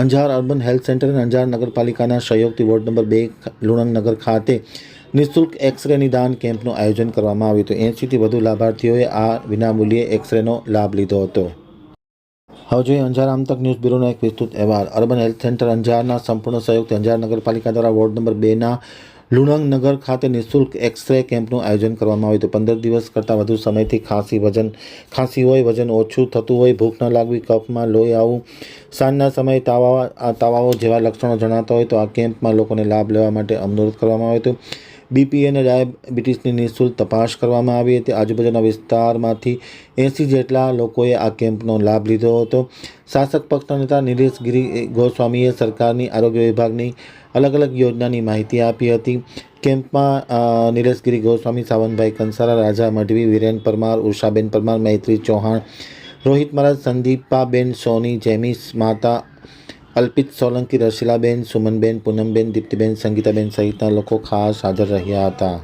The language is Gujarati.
અંજાર અર્બન હેલ્થ સેન્ટર અને અંજાર નગરપાલિકાના સહયોગથી વોર્ડ નંબર બે લુણંગનગર ખાતે નિઃશુલ્ક એક્સરે નિદાન કેમ્પનું આયોજન કરવામાં આવ્યું હતું. એંશીથી વધુ લાભાર્થીઓએ આ વિનામૂલ્યે એક્સરેનો લાભ લીધો હતો. હવે જોઈએ અંજાર આમતક ન્યૂઝ બ્યુરોનો એક વિસ્તૃત અહેવાલ. અર્બન હેલ્થ સેન્ટર અંજારના સંપૂર્ણ સહયોગથી અંજાર નગરપાલિકા દ્વારા વોર્ડ નંબર બેના લુણંગનગર ખાતે નિઃશુલ્ક એક્સરે કેમ્પનું આયોજન કરવામાં આવ્યું હતું. પંદર દિવસ કરતાં વધુ સમયથી ખાંસી વજન, ખાંસી હોય, વજન ઓછું થતું હોય, ભૂખ ન લાગવી, કફમાં લોહી આવવું, સાંજના સમયે તાવા, તાવાઓ જેવા લક્ષણો જણાતા હોય તો આ કેમ્પમાં લોકોને લાભ લેવા માટે અનુરોધ કરવામાં આવ્યો હતો. બીપી અને ડાયાબિટીસની નિઃશુલ્ક તપાસ કરવામાં આવી હતી. આજુબાજુના વિસ્તારમાંથી એંસી જેટલા લોકોએ આ કેમ્પનો લાભ લીધો હતો. શાસક પક્ષના નેતા નિલેશ ગિરી ગોસ્વામીએ સરકારની આરોગ્ય વિભાગની અલગ અલગ યોજનાની માહિતી આપી હતી. કેમ્પમાં અ, નિલેશ ગિરી ગોસ્વામી સાવનભાઈ કંસારા રાજા મઢવી વિરેન પરમાર ઉષાબેન પરમાર મૈત્રી ચૌહાણ રોહિત મહારાજ સંદીપાબેન સોની જેમિસ માતા અલ્પિત સોલંકી રસીલાબેન સુમનબેન પૂનમબેન દીપ્તિબેન સંગીતાબેન સહિતના લોકો ખાસ હાજર રહ્યા હતા.